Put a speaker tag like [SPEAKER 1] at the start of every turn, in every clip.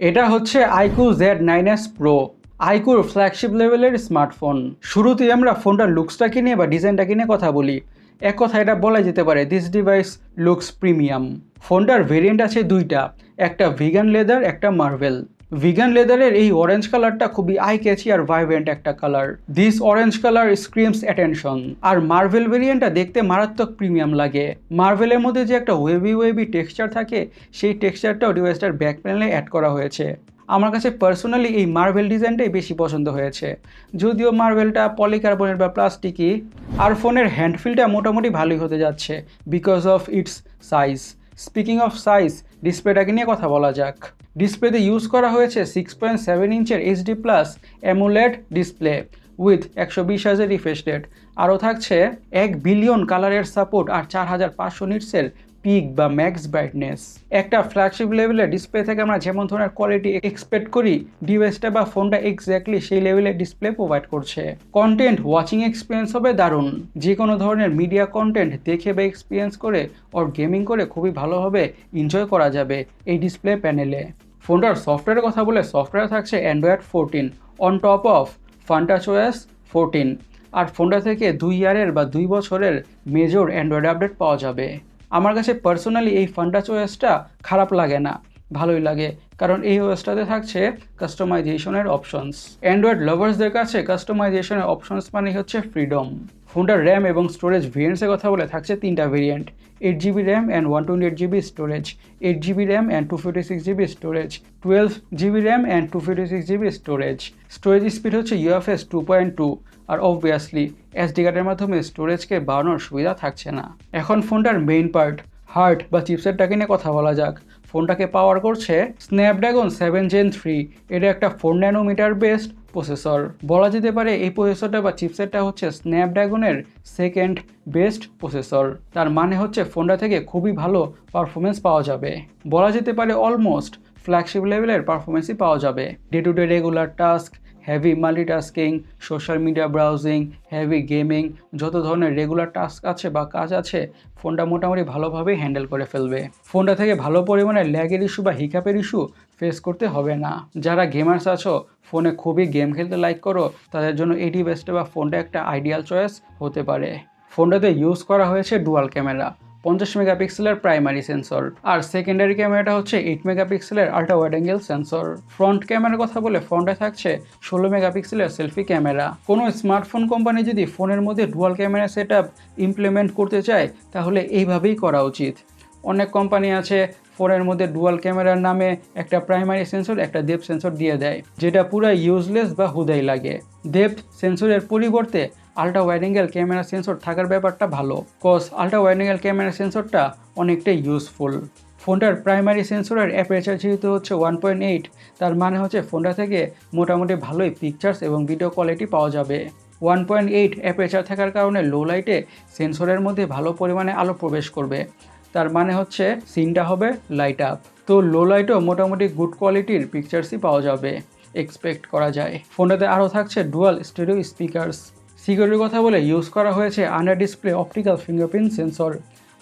[SPEAKER 1] এটা হচ্ছে iQOO Z nine S pro আইকুর flagship লেভেলের স্মার্টফোন শুরুতেই আমরা ফোনটার লুকসটাকে নিয়ে বা ডিজাইনটাকে নিয়ে কথা বলি। এক কথা এটা বলা যেতে পারে দিস ডিভাইস লুকস প্রিমিয়াম ফোনটার ভেরিয়েন্ট আছে দুইটা, একটা ভিগান লেদার একটা মার্ভেল ভিগান লেদারের এই অরেঞ্জ কালারটা খুবই আই ক্যাচি আর ভাইব্রেন্ট একটা colour this orange colour screams attention R Marvel ভেরিয়েন্টটা দেখতে মারাত্মক প্রিমিয়াম লাগে। মার্ভেলের মধ্যে যে একটা ওয়েবি ওয়েবি টেক্সচার থাকে, সেই টেক্সচারটাও ডিভাইসটার ব্যাক প্যানেলে অ্যাড করা হয়েছে। আমার কাছে পার্সোনালি এই মার্ভেল ডিজাইনটাই বেশি পছন্দ হয়েছে। যদিও মার্ভেলটা পলিকার্বনের বা প্লাস্টিকই আর ফোনের হ্যান্ডফিলটা মোটামুটি ভালোই হতে যাচ্ছে because of its size speaking of size ডিসপ্লেটাকে নিয়ে কথা বলা যাক। ডিসপ্লেতে ইউজ করা হয়েছে six point seven ইঞ্চের HD plus AMOLED display with একশো বিশ হাজার রিফ্রেশ রেট আরও থাকছে এক বিলিয়ন কালারের সাপোর্ট আর চার হাজার পাঁচশো নিটসের পিক বা ম্যাক্স ব্রাইটনেস একটা ফ্ল্যাগশিপ লেভেলের ডিসপ্লে থেকে আমরা যেমন ধরনের কোয়ালিটি এক্সপেক্ট করি ডিভাইসটা বা ফোনটা এক্স্যাক্টলি সেই লেভেলের ডিসপ্লে প্রোভাইড করছে। কন্টেন্ট ওয়াচিং এক্সপিরিয়েন্স হবে দারুণ। যে কোনো ধরনের মিডিয়া কন্টেন্ট দেখে বা এক্সপিরিয়েন্স করে ওর গেমিং করে খুবই ভালোভাবে এনজয় করা যাবে এই ডিসপ্লে প্যানেলে ফোনটার সফটওয়্যারের কথা বলে সফটওয়্যার থাকছে Android fourteen on top of Funtouch OS fourteen আর ফোনটা থেকে দুই ইয়ারের বা দুই বছরের মেজর অ্যান্ড্রয়েড আপডেট পাওয়া যাবে। আমার কাছে পার্সোনালি এই ফান্টাচ ওএসটা খারাপ লাগে না। ভালোই লাগে। কারণ এই ওএসটাতে থাকছে কাস্টমাইজেশনের অপশনস অ্যান্ড্রয়েড লাভার্সদের কাছে কাস্টমাইজেশনের অপশনস মানে হচ্ছে ফ্রিডম ফোনটার র্যাম এবং স্টোরেজ ভেরিয়েন্টসের কথা বলে থাকছে তিনটা variant eight GB RAM and one twenty eight GB storage eight GB RAM and two fifty six GB storage twelve GB RAM and two fifty six GB storage storage speed হচ্ছে UFS two point two আর obviously SD কার্ডের মাধ্যমে স্টোরেজকে বাড়ানোর সুবিধা থাকছে না। এখন ফোনটার মেইন পার্ট হার্ট বা চিপসেটটাকে নিয়ে কথা বলা যাক। ফোনটাকে পাওয়ার করছে স্ন্যাপড্রাগন সেভেন জেন থ্রি এটা একটা ফোর ন্যানোমিটার বেস্ট প্রসেসর বলা যেতে পারে এই প্রসেসরটা বা চিপসেটটা হচ্ছে স্ন্যাপড্রাগনের সেকেন্ড বেস্ট প্রসেসর তার মানে হচ্ছে ফোনটা থেকে খুবই ভালো পারফরমেন্স পাওয়া যাবে। বলা যেতে পারে অলমোস্ট ফ্ল্যাগশিপ লেভেলের পারফরমেন্সই পাওয়া যাবে। Day to day regular task heavy multitasking social media browsing heavy gaming যত ধরনের রেগুলার টাস্ক আছে বা কাজ আছে ফোনটা মোটামুটি ভালোভাবেই হ্যান্ডেল করে ফেলবে। ফোনটা থেকে ভালো পরিমাণে ল্যাগের ইস্যু বা হিকাপের ইস্যু ফেস করতে হবে না। যারা গেমার্স আছো ফোনে খুবই গেম খেলতে লাইক করো, তাদের জন্য এই ডিভাইসটা বা ফোনটা একটা আইডিয়াল চয়েস হতে পারে। ফোনটাতে ইউজ করা হয়েছে ডুয়াল ক্যামেরা পঞ্চাশ মেগাপিক্সেলের প্রাইমারি সেন্সর, আর সেকেন্ডারি ক্যামেরাটা হচ্ছে এইট মেগাপিক্সেলের ultra wide angle sensor front ক্যামেরার কথা বলে ফ্রন্টে থাকছে ষোলো মেগাপিক্সেলের সেলফি ক্যামেরা। কোনো স্মার্টফোন কোম্পানি যদি ফোনের মধ্যে ডুয়াল ক্যামেরা সেট ইমপ্লিমেন্ট করতে চায়, তাহলে এইভাবেই করা উচিত। অনেক কোম্পানি আছে, ফোনের মধ্যে ডুয়াল ক্যামেরার নামে একটা প্রাইমারি সেন্সর একটা ডেপ সেন্সর দিয়ে দেয়, যেটা পুরো ইউজলেস বা হুদাই লাগে। ডেপথ সেন্সরের পরিবর্তে ultra wide angle camera sensor থাকার ব্যাপারটা ভালো cause ultra wide angle camera সেন্সরটা অনেকটাই ইউজফুল ফোনটার প্রাইমারি সেন্সরের অ্যাপারেচার যেহেতু হচ্ছে ওয়ান পয়েন্ট এইট তার মানে হচ্ছে ফোনটা থেকে মোটামুটি ভালোই পিকচার্স এবং ভিডিও কোয়ালিটি পাওয়া যাবে। ওয়ান পয়েন্ট এইট অ্যাপারেচার থাকার কারণে লো লাইটে সেন্সরের মধ্যে ভালো পরিমাণে আলো প্রবেশ করবে। তার মানে হচ্ছে সিনটা হবে লাইট আপ তো লো লাইটও মোটামুটি গুড কোয়ালিটির পিকচার্সই পাওয়া যাবে। এক্সপেক্ট করা যায়। ফোনটাতে আরও থাকছে ডুয়াল স্টেরিও স্পিকার্স সিকিউরিটির কথা বলে ইউজ করা হয়েছে under display optical fingerprint sensor.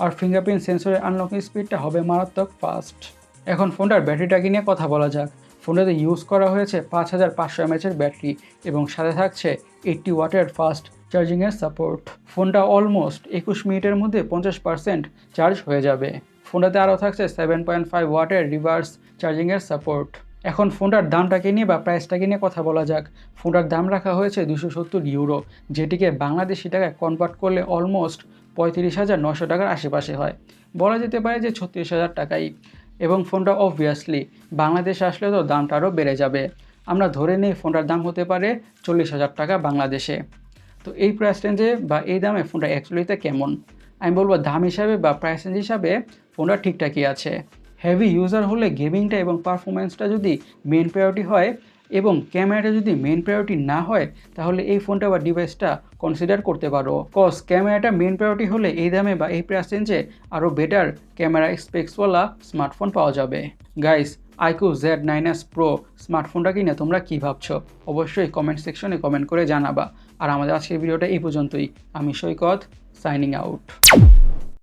[SPEAKER 1] আর ফিঙ্গারপ্রিন্ট সেন্সরের আনলকিং স্পিডটা হবে মারাত্মক ফাস্ট এখন ফোনটার ব্যাটারিটাকে নিয়ে কথা বলা যাক? ফোনটাতে ইউজ করা হয়েছে পাঁচ হাজার পাঁচশো এমএচের ব্যাটারি এবং সাথে থাকছে এইট্টি ওয়াটের ফাস্ট চার্জিংয়ের সাপোর্ট ফোনটা অলমোস্ট একুশ মিনিটের মধ্যে পঞ্চাশ পার্সেন্ট চার্জ হয়ে যাবে। ফোনটাতে আরও থাকছে সেভেন পয়েন্ট ফাইভ ওয়াটের রিভার্স চার্জিংয়ের সাপোর্ট এখন ফোনটার দামটাকে নিয়ে বা প্রাইসটাকে নিয়ে কথা বলা যাক। ফোনটার দাম রাখা হয়েছে দুশো সত্তর ইউরো যেটিকে বাংলাদেশি টাকায় কনভার্ট করলে অলমোস্ট পঁয়ত্রিশ হাজার নশো টাকার আশেপাশে হয়। বলা যেতে পারে যে ছত্রিশ হাজার টাকাই। এবং ফোনটা অবভিয়াসলি বাংলাদেশে আসলে তো দামটা আরও বেড়ে যাবে। আমরা ধরে নিই ফোনটার দাম হতে পারে চল্লিশ হাজার টাকা বাংলাদেশে। তো এই প্রাইস রেঞ্জে বা এই দামে ফোনটা অ্যাকচুয়ালিতে কেমন? আমি বলব দাম হিসাবে বা প্রাইস রেঞ্জ হিসাবে ফোনটা ঠিকঠাকই আছে। হেভি ইউজার হলে গেমিংটা এবং পারফরমেন্সটা যদি মেন প্রায়োরিটি হয় এবং ক্যামেরাটা যদি মেন প্রায়োরিটি না হয়, তাহলে এই ফোনটা বা ডিভাইসটা কনসিডার করতে পারো। কজ ক্যামেরাটা মেন প্রায়োরিটি হলে এই দামে বা এই প্রাইস রেঞ্জে আরও বেটার ক্যামেরা স্পেক্সওয়ালা স্মার্টফোন পাওয়া যাবে। Guys iQOO Z nine S pro স্মার্টফোনটা কিনে তোমরা কী ভাবছ? অবশ্যই কমেন্ট সেকশনে কমেন্ট করে জানাবা। আর আমাদের আজকের ভিডিওটা এই পর্যন্তই। আমি সৈকত সাইনিং আউট